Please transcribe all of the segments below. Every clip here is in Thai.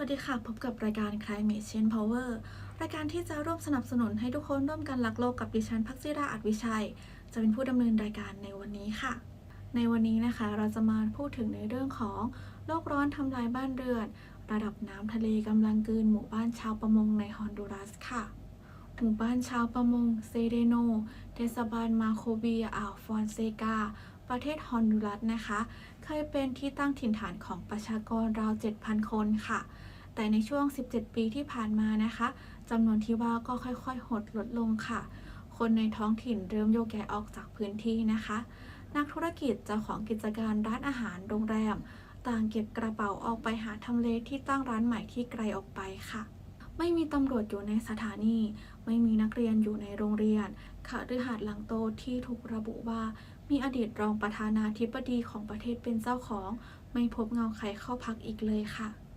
สวัสดีค่ะ พบกับรายการ Climate Change Power รายการที่จะร่วมสนับสนุนให้ทุกคนร่วมกันรักโลกกับดิฉันพักจิราอัดวิชัย จะเป็นผู้ดำเนินรายการในวันนี้ค่ะ ในวันนี้นะคะเราจะมาพูดถึงในเรื่องของโลกร้อนทำลายบ้านเรือน ระดับน้ำทะเลกำลังกลืนหมู่บ้านชาวประมงในฮอนดูรัสค่ะ หมู่บ้านชาวประมงเซเดโน เทศบาลมาโคเบียอัลฟอนเซกาประเทศฮอนดูรัสนะคะ เคยเป็นที่ตั้งถิ่นฐานของประชากรราว 7,000 คนค่ะ แต่ในช่วง 17 ปีที่ผ่านมานะคะจำนวนที่ว่าก็ค่อยๆ หดลดลงค่ะ คนในท้องถิ่นเริ่มโยกย้ายออกจากพื้นที่นะคะ นักธุรกิจเจ้าของกิจการร้านอาหารโรงแรม ต่างเก็บกระเป๋าออกไปหาทำเลที่ตั้งร้านใหม่ที่ไกลออกไปค่ะ ไม่มีตำรวจอยู่ในสถานี ไม่มีนักเรียนอยู่ในโรงเรียนขฤหาสน์หลังโตที่ถูกระบุว่า มีอดีตรองประธานาธิบดีของประเทศเป็นเจ้าของ ไม่พบเงาใครเข้าพักอีกเลยค่ะ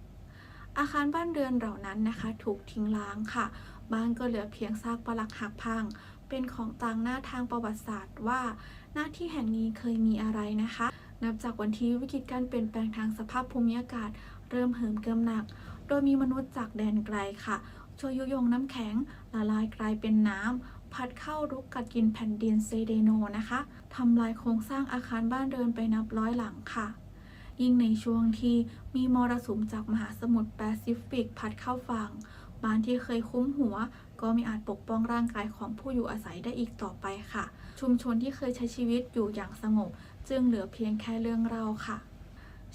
อาคารบ้านเรือนเหล่านั้นนะคะ ถูกทิ้งร้างค่ะ บ้านก็เหลือเพียงซากปรักหักพัง เป็นของต่างหน้าทางประวัติศาสตร์ว่า หน้าที่แห่งนี้เคยมีอะไรนะคะ นับจากวันที่วิกฤตการเปลี่ยนแปลงทางสภาพภูมิอากาศ เริ่มเหิมเกิมหนัก โดยมีมนุษย์จากแดนไกลค่ะช่วยยุยงน้ำแข็งละลายกลายเป็นน้ำพัดเข้ารุกกัดกินแผ่นดินเซเดโนนะคะทำลายโครงสร้างอาคารบ้านเรือนไปนับร้อยหลังค่ะ ยิ่งในช่วงที่มีมรสุมจากมหาสมุทรแปซิฟิกพัดเข้าฝั่งบ้านที่เคยคุ้มหัว ก็มีอาจปกป้องร่างกายของผู้อยู่อาศัยได้อีกต่อไปค่ะ ชุมชนที่เคยใช้ชีวิตอยู่อย่างสงบ จึงเหลือเพียงแค่เรื่องเล่าค่ะ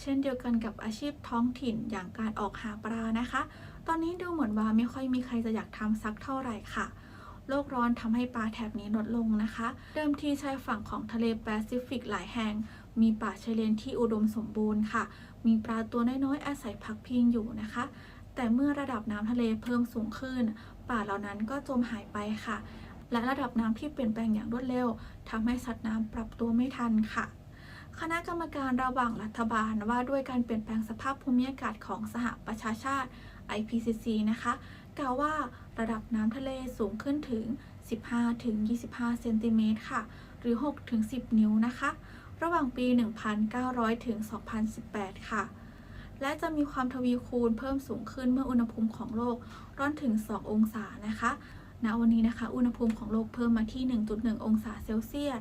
เช่นเดียวกันกับอาชีพท้องถิ่นอย่างการออกหาปลานะคะ ตอนนี้ดูเหมือนว่าไม่ค่อยมีใครจะอยากทำสักเท่าไหร่ค่ะ โลกร้อนทำให้ปลาแถบนี้ลดลงนะคะ เดิมทีชายฝั่งของทะเลแปซิฟิกหลายแห่ง มีป่าชายเลนที่อุดมสมบูรณ์ค่ะ มีปลาตัวน้อยๆอาศัยพักพิงอยู่นะคะ แต่เมื่อระดับน้ำทะเลเพิ่มสูงขึ้น ป่าเหล่านั้นก็จมหายไปค่ะ และระดับน้ำที่เปลี่ยนแปลงอย่างรวดเร็วทำให้สัตว์น้ำปรับตัวไม่ทันค่ะคณะกรรมการระหว่างรัฐบาลว่าด้วยการเปลี่ยนแปลงสภาพภูมิอากาศของสหประชาชาติ IPCC นะคะ กล่าวว่าระดับน้ำทะเลสูงขึ้นถึง 15-25 เซนติเมตรค่ะ หรือ 6-10 นิ้วนะคะ ระหว่างปี 1900 ถึง 2018 ค่ะ และจะมีความทวีคูณเพิ่มสูงขึ้นเมื่ออุณหภูมิของโลกร้อนถึง 2 องศานะคะณวันนี้นะคะ อุณหภูมิของโลกเพิ่มมาที่ 1.1 องศาเซลเซียส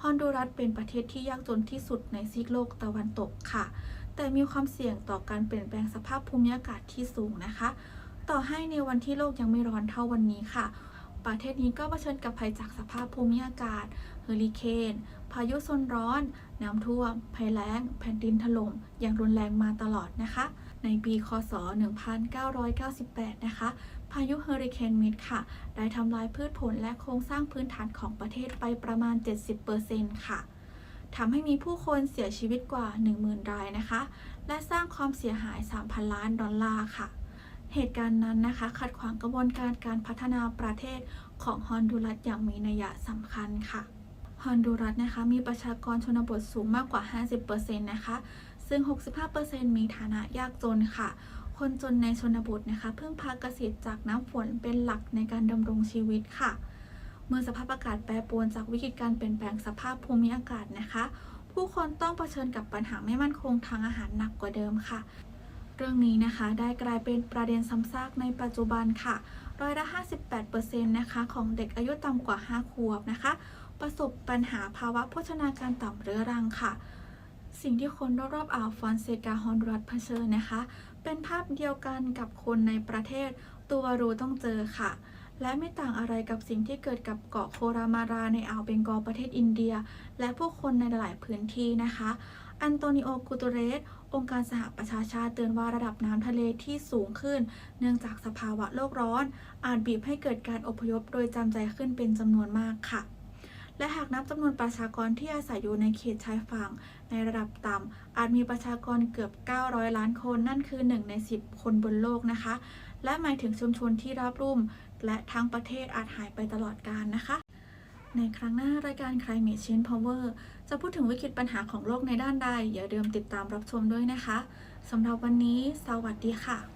ฮอนดูรัสเป็นประเทศที่ยากจนที่สุดในซีกโลกตะวันตกค่ะ แต่มีความเสี่ยงต่อการเปลี่ยนแปลงสภาพภูมิอากาศที่สูงนะคะ ต่อให้ในวันที่โลกยังไม่ร้อนเท่าวันนี้ค่ะ ประเทศนี้ก็เผชิญกับภัยจากสภาพภูมิอากาศเฮอริเคน พายุโซนร้อน น้ำท่วม ภัยแล้ง แผ่นดินถล่ม อย่างรุนแรงมาตลอดนะคะ ในปีคศ 1998 นะคะ พายุเฮอริเคนมิดค่ะ ได้ทำลายพืชผลและโครงสร้างพื้นฐานของประเทศไปประมาณ 70%ค่ะทำให้มีผู้คนเสียชีวิตกว่า 10,000 รายนะคะ และสร้างความเสียหาย 3,000 ล้านดอลลาร์ค่ะ เหตุการณ์นั้นนะคะ ขัดขวางกระบวนการการพัฒนาประเทศของฮอนดูรัสอย่างมีนัยสำคัญค่ะฮอนดูรัสนะคะมีประชากรชนบทสูงมากกว่า 50%นะคะ ซึ่ง 65%มีฐานะยากจนค่ะ คนจนในชนบทนะคะ เพึ่งพาเกษตรจากน้ำฝนเป็นหลักในการดำรงชีวิตค่ะ เมื่อสภาพอากาศแปรปรวนจากวิกฤตการเปลี่ยนแปลงสภาพภูมิอากาศนะคะ ผู้คนต้องเผชิญกับปัญหาไม่มั่นคงทางอาหารหนักกว่าเดิมค่ะ เรื่องนี้นะคะได้กลายเป็นประเด็นซ้ำซากในปัจจุบันค่ะร้อยละ 58%นะคะของเด็กอายุต่ำกว่า 5 ขวบนะคะ ประสบปัญหาภาวะโภชนาการต่ำเรื้อรังค่ะ สิ่งที่คนรอบๆอ่าวฟอนเซกาฮอนดูรัสเผชิญนะคะ เป็นภาพเดียวกันกับคนในประเทศตัวรูต้องเจอค่ะ และไม่ต่างอะไรกับสิ่งที่เกิดกับเกาะโครามาราในอ่าวเบงกอลประเทศอินเดีย และผู้คนในหลายพื้นที่นะคะ อันโตนิโอกูเตเรส องค์การสหประชาชาติเตือนว่าระดับน้ำทะเลที่สูงขึ้น เนื่องจากสภาวะโลกร้อน อาจบีบให้เกิดการอพยพโดยจำใจขึ้นเป็นจำนวนมากค่ะ และหากนับจำนวนประชากรที่อาศัยอยู่ในเขตชายฝั่ง ในระดับต่ำอาจมีประชากรเกือบ 900 ล้านคน นั่นคือ 1 ใน 10 คนบนโลกนะคะ และหมายถึงชุมชนที่ราบรุ่ม และทั้งประเทศอาจหายไปตลอดกาลนะคะ ในครั้งหน้ารายการ Climate Change Power จะพูดถึงวิกฤตปัญหาของโลกในด้านใดอย่าลืมติดตามรับชมด้วยนะคะสำหรับวันนี้ สวัสดีค่ะ